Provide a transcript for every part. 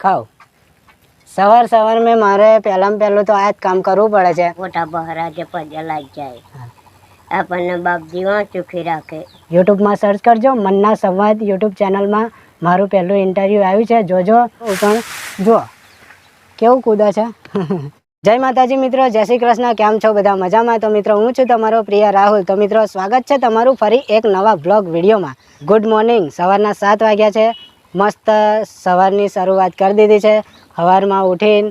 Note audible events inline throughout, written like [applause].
ખાઓ સવાર સવાર મેં મારે પહેલાં પહેલું તો આ જ કામ કરવું પડે છે. મોટા બહરા જે પગે લાગી જાય આપણને બાપમાં ચૂકી રાખે. યુટ્યુબમાં સર્ચ કરજો મનના સંવાદ યુટ્યુબ ચેનલમાં મારું પહેલું ઇન્ટરવ્યૂ આવ્યું છે. જોજો હું પણ જુઓ. કેવું કૂદે છે? [laughs] જય માતાજી મિત્રો જય શ્રી કૃષ્ણ. કેમ છો બધા? મજામાં? તો મિત્રો હું છું તમારો પ્રિય રાહુલ. તો મિત્રો સ્વાગત છે તમારું ફરી એક નવા બ્લોગ વિડીયોમાં. ગુડ મોર્નિંગ સવારના સાત વાગ્યા છે. મસ્ત સવારની શરૂઆત કરી દીધી છે. સવારમાં ઉઠીને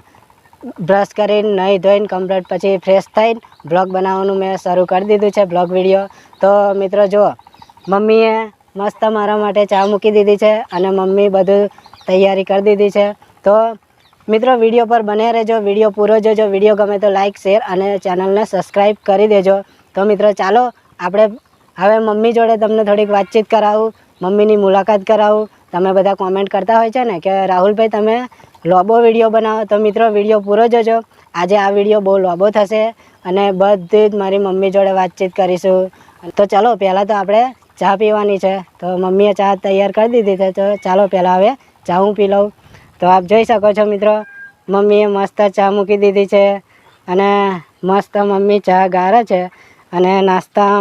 બ્રશ કરીને નહીં ધોઈને કમ્પ્લીટ પછી ફ્રેશ થઈને બ્લોગ બનાવવાનું મેં શરૂ કરી દીધું છે બ્લોગ વીડિયો તો મિત્રો જુઓ, મમ્મીએ મસ્ત મારા માટે ચા મૂકી દીધી છે અને મમ્મી બધું તૈયારી કરી દીધી છે. તો મિત્રો વીડિયો પર બને રહેજો વીડિયો પૂરો જોજો. વીડિયો ગમે તો લાઇક શેર અને ચેનલને સબસ્ક્રાઈબ કરી દેજો. તો મિત્રો ચાલો, આપણે હવે મમ્મી જોડે તમને થોડીક વાતચીત કરાવું, મમ્મીની મુલાકાત કરાવું. તમે બધા કોમેન્ટ કરતા હોય છે ને કે રાહુલભાઈ તમે લોબો વીડિયો બનાવો, તો મિત્રો વીડિયો પૂરો જોજો. આજે આ વીડિયો બહુ લોબો થશે અને બધી જ મારી મમ્મી જોડે વાતચીત કરીશું. તો ચાલો, પહેલાં તો આપણે ચા પીવાની છે. તો મમ્મીએ ચા તૈયાર કરી દીધી છે, તો ચાલો પહેલાં હવે ચા હું પી લઉં. તો આપ જોઈ શકો છો મિત્રો, મમ્મીએ મસ્ત ચા મૂકી દીધી છે અને મસ્ત મમ્મી ચા ગારે છે અને નાસ્તા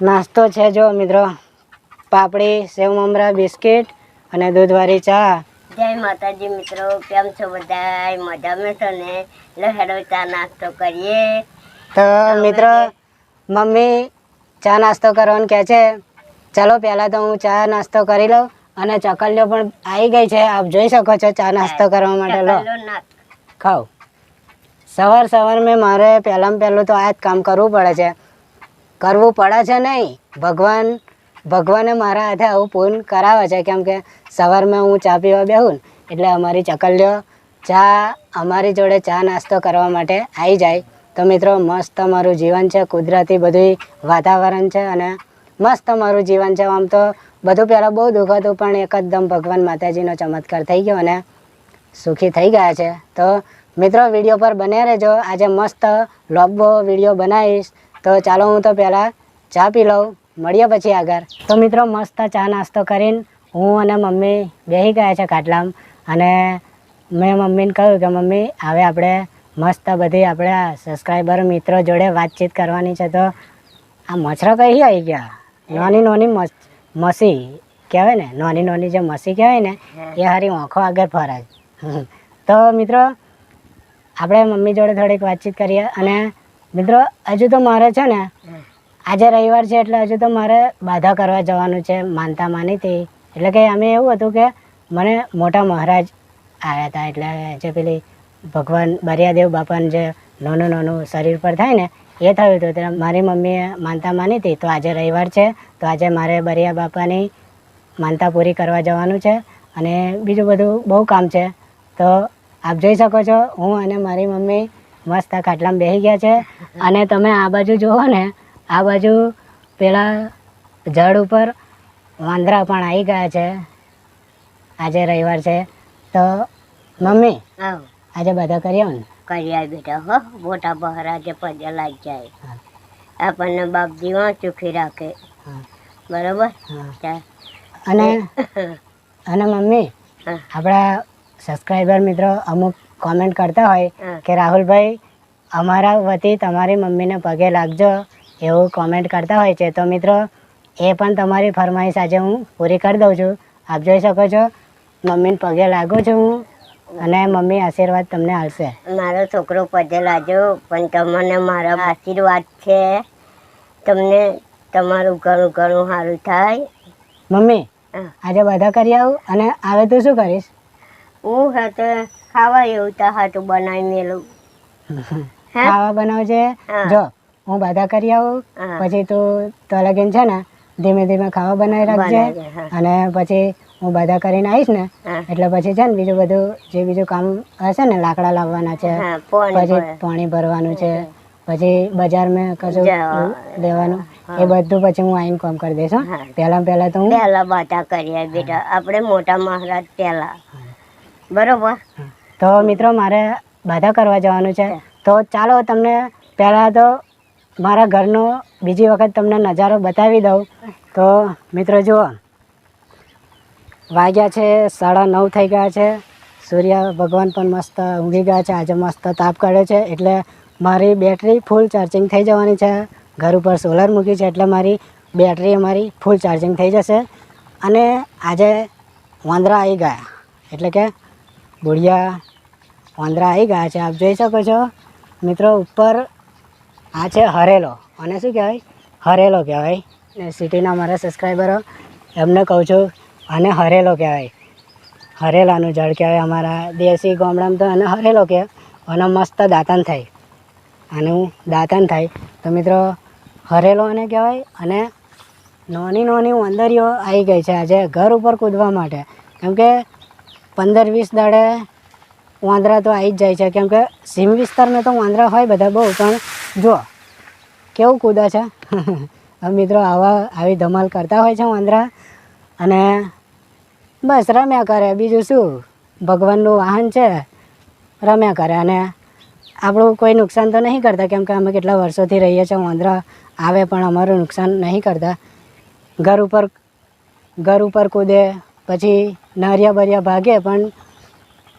નાસ્તો છે જો મિત્રો. પાપડી સેવ મમરા બિસ્કિટ અને દૂધવાળી ચા. જય માતાજી મિત્રો કેમ છો બધા મજામાં છો ને? લહેરો ચા નાસ્તો કરીએ. તો મિત્રો મમ્મી ચા નાસ્તો કરવાનું કહે છે. ચાલો પહેલાં તો હું ચા નાસ્તો કરી લઉં અને ચકલીઓ પણ આવી ગઈ છે. આપ જોઈ શકો છો ચા નાસ્તો કરવા માટે. લો. ખાઓ. સવાર સવાર મેં મારે પહેલાં પહેલું તો આ જ કામ કરવું પડે છે. કરવું પડે છે નહીં. ભગવાન ભગવાને મારા હાથે આવું પૂન કરાવે છે, કેમ કે સવારમાં હું ચા પીવા બેહું એટલે અમારી ચકલીઓ ચા, અમારી જોડે ચા નાસ્તો કરવા માટે આવી જાય. તો મિત્રો, મસ્ત મારું જીવન છે, કુદરતી બધું વાતાવરણ છે અને મસ્ત મારું જીવન છે. આમ તો બધું પહેલાં બહુ દુઃખ હતું, પણ એકદમ ભગવાન માતાજીનો ચમત્કાર થઈ ગયો અને સુખી થઈ ગયા છે. તો મિત્રો, વીડિયો પર બન્યા રહેજો. આજે મસ્ત લોબો વીડિયો બનાવીશ. તો ચાલો હું તો પહેલાં ચા પી લઉં. મળીએ પછી આગળ. તો મિત્રો, મસ્ત ચા નાસ્તો કરીને હું અને મમ્મી બેસી ગયા છે ખાટલામાં. અને મેં મમ્મીને કહ્યું કે, મમ્મી, હવે આપણે મસ્ત બધી આપણે સબસ્ક્રાઈબર મિત્રો જોડે વાતચીત કરવાની છે. તો આ મચ્છરો કઈ આવી ગયા? નાની નાની મસી કહેવાય ને, નાની નાની જે મસી કહેવાય ને, એ હારી આંખો આગળ ફરે તો મિત્રો, આપણે મમ્મી જોડે થોડીક વાતચીત કરીએ. અને મિત્રો, હજુ તો મારે છે ને આજે રવિવાર છે એટલે હજુ તો મારે બાધા કરવા જવાનું છે, માનતા માની હતી એટલે કે અમે એવું હતું કે મને મોટા મહારાજ આવ્યા હતા. એટલે જે પેલી ભગવાન બરિયાદેવ બાપાનું જે નાનું નાનું શરીર પર થાય ને, એ થયું હતું. એટલે મારી મમ્મીએ માનતા માની હતી તો આજે રવિવાર છે, તો આજે મારે બરિયા બાપાની માનતા પૂરી કરવા જવાનું છે અને બીજું બધું બહુ કામ છે. તો આપ જોઈ શકો છો, હું અને મારી મમ્મી મસ્ત ખાટલામાં બેસી ગયા છે. અને તમે આ બાજુ જુઓ ને આ બાજુ પેલા ઝાડ ઉપર વાંદરા પણ આવી ગયા છે. આજે રવિવાર છે. તો મમ્મી આવ આજે બધા કરી આવો ને? કરી આવી બેટા હો. મોટા બહરા જે પગે લાગી જાય આપણને બાપ જીવન ચૂકી રાખે. બરોબર. અને [laughs] અને મમ્મી આપણા સબસ્ક્રાઈબર મિત્રો અમુક કોમેન્ટ કરતા હોય કે રાહુલભાઈ અમારા વતી તમારી મમ્મીને પગે લાગજો. એવું કોમેન્ટ કરતા હોય છે તો મિત્રો એ પણ તમારી ફરમાઈશ આજે હું પૂરી કરી દઉં છું. આપ જોઈ શકો છો મમ્મીને પગે લાગુ છું હું અને મમ્મી આશીર્વાદ તમને આવશે મારો છોકરો પગે લાગ્યો પણ તમને મારા આશીર્વાદ છે. તમને તમારું ઘણું ઘણું સારું થાય. મમ્મી. આજે બધા કરી આવું? અને આવે તો શું કરીશ? હું હાથે ખાવા એવું તો હાથું બનાવી મેલું. [laughs] ખાવા બનાવજે. જો હું બધા કરી આવું. પછી તું તો લગીન છે ને ધીમે ધીમે ખાવા બનાવી રાખજે. અને પછી હું બધા કરીને આવીશ ને એટલે પછી છે ને બીજું બધું જે બીજું કામ હશે ને લાકડા લાવવાના છે. પછી. પાણી ભરવાનું છે. પછી બજાર મેં કશું દેવાનું એ બધું પછી હું આવીને કામ કરી દઈશ હા. પહેલા પહેલા તો હું પહેલા બધા કરીએ બેટા. આપણે મોટા મહારાજ પહેલા. બરોબર? તો મિત્રો મારે બાધા કરવા જવાનું છે. તો ચાલો તમને પહેલાં તો મારા ઘરનો બીજી વખત તમને નજારો બતાવી દઉં. તો મિત્રો જુઓ. વાગ્યા છે, સાડા નવ થઈ ગયા છે. સૂર્ય ભગવાન પણ મસ્ત ઊંઘી ગયા છે. આજે મસ્ત તાપ કાઢે છે. એટલે મારી બેટરી ફૂલ ચાર્જિંગ થઈ જવાની છે. ઘર ઉપર સોલર મૂકી છે. એટલે મારી બેટરી અમારી ફૂલ ચાર્જિંગ થઈ જશે. અને આજે વાંદરા આવી ગયા. એટલે કે બુઢિયા વાંદરા આવી ગયા છે. આપ જોઈ શકો છો. મિત્રો ઉપર આ છે હરેલો. અને શું કહેવાય? હરેલો કહેવાય. ને સિટીના મારા સબસ્ક્રાઈબરો એમને કહું છું અને હરેલો કહેવાય. હરેલાનું જળ કહેવાય અમારા દેશી ગામડામાં તો અને હરેલો કહે. અને મસ્ત દાંતન થાય. આનું દાંતન થાય. તો મિત્રો, હરેલો અને કહેવાય અને નોની નોની વાંદરીઓ આવી ગઈ છે આજે ઘર ઉપર કૂદવા માટે. કેમ કે પંદર વીસ દાડે વાંદરા તો આવી જ જાય છે. કેમ કે સીમ વિસ્તારમાં તો વાંદરા હોય બધા બહુ, પણ જો, કેવું કૂદે છે? મિત્રો આવા આવી ધમાલ કરતા હોય છે વાંદરા. અને બસ રમ્યા કરે. બીજું શું? ભગવાનનું વાહન છે. રમ્યા કરે. અને આપણું કોઈ નુકસાન તો નહીં કરતા, કેમ કે અમે કેટલા વર્ષોથી રહીએ છીએ વાંદરા. આવે પણ અમારું નુકસાન નહીં કરતા. ઘર ઉપર ઘર ઉપર કૂદે, પછી નારિયા બરિયા ભાગે, પણ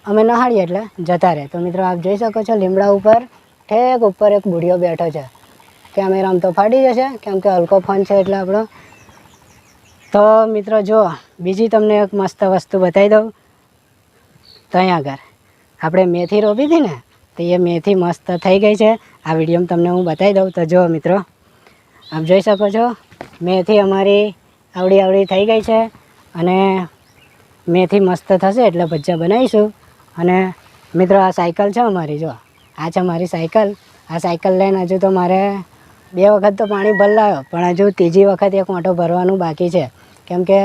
અમે નહાળીએ એટલે જતા રહે. તો મિત્રો આપ જોઈ શકો છો લીમડા ઉપર ઠેક ઉપર એક બુઢિયો બેઠો છે. કેમેરામાં તો ફાટી જશે, કેમ કે હલકો ફોન છે એટલે આપણો. તો મિત્રો જો, બીજી તમને એક મસ્ત વસ્તુ બતાવી દઉં. તો અહીંયા આગળ. આપણે મેથી રોપી હતી ને, તો એ મેથી મસ્ત થઈ ગઈ છે. આ વિડીયોમાં તમને હું બતાવી દઉં. તો જો મિત્રો, આપ જોઈ શકો છો, મેથી અમારી આવડી આવડી થઈ ગઈ છે અને મેથી મસ્ત થશે એટલે ભજીયા બનાવીશું. અને મિત્રો આ સાયકલ છે અમારી, જો. આ છે મારી સાયકલ. આ સાયકલ લઈને હજુ તો મારે બે વખત તો પાણી ભરલાયો, પણ હજુ ત્રીજી વખત એક મોટો ભરવાનું બાકી છે. કેમ કે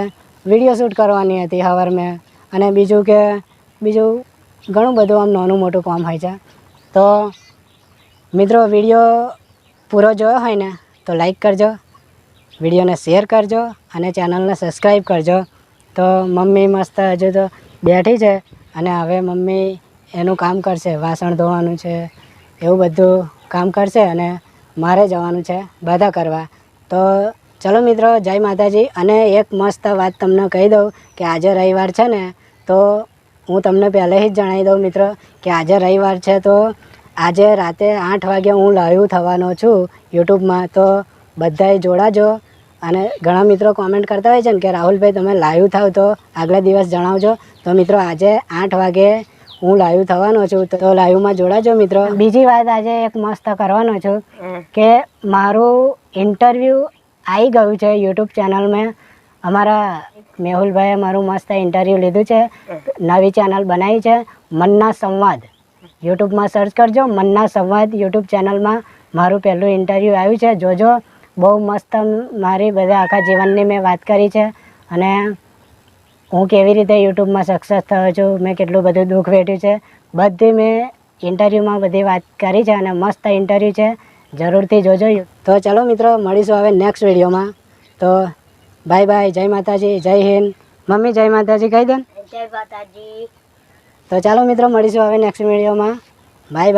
વીડિયો શૂટ કરવાની હતી હવાર મેં, અને બીજું કે બીજું ઘણું બધું આમ નાનું મોટું કામ હોય છે. તો મિત્રો, વીડિયો પૂરો જોયો હોય ને, તો લાઈક કરજો, વિડીયોને શેર કરજો, અને ચેનલને સબસ્ક્રાઈબ કરજો. તો મમ્મી મસ્ત હજુ તો બેઠી છે, અને હવે મમ્મી એનું કામ કરશે, વાસણ ધોવાનું છે, એવું બધું કામ કરશે અને મારે જવાનું છે બધા કરવા. તો ચલો મિત્રો, જય માતાજી. અને એક મસ્ત વાત તમને કહી દઉં કે આજે રવિવાર છે ને, તો હું તમને પહેલેથી જ જણાવી દઉં મિત્રો કે આજે રવિવાર છે તો આજે રાતે આઠ વાગે હું લાઈવ થવાનો છું યુટ્યુબમાં. તો બધાએ જોડાજો અને ઘણા મિત્રો કોમેન્ટ કરતા હોય છે ને કે રાહુલભાઈ તમે લાઈવ થાવ તો આગલા દિવસ જણાવજો. તો મિત્રો, આજે આઠ વાગે હું લાઈવ થવાનો છું તો લાઈવમાં જોડાજો મિત્રો. બીજી વાત આજે એક મસ્ત કરવાનો છું કે મારું ઇન્ટરવ્યૂ આવી ગયું છે યુટ્યુબ ચેનલમાં અમારા મેહુલભાઈએ મારું મસ્ત ઇન્ટરવ્યૂ લીધું છે. નવી ચેનલ બનાવી છે મન્ના સંવાદ. યુટ્યુબમાં સર્ચ કરજો મન્ના સંવાદ યુટ્યુબ ચેનલમાં મારું પહેલું ઇન્ટરવ્યૂ આવ્યું છે. જોજો બહુ મસ્ત મારી બધા આખા જીવનની મેં વાત કરી છે. અને હું કેવી રીતે યુટ્યુબમાં સક્સેસ થયો છું મેં કેટલું બધું દુઃખ વેઠ્યું છે બધી મેં ઇન્ટરવ્યૂમાં બધી વાત કરી છે અને મસ્ત ઇન્ટરવ્યૂ છે. જરૂરથી જોજો તો ચલો મિત્રો મળીશું હવે નેક્સ્ટ વિડીયોમાં. તો બાય બાય જય માતાજી જય હિન્દ. મમ્મી જય માતાજી કહી દો. જય માતાજી. તો ચાલો મિત્રો મળીશું હવે નેક્સ્ટ વિડીયોમાં. Bye bye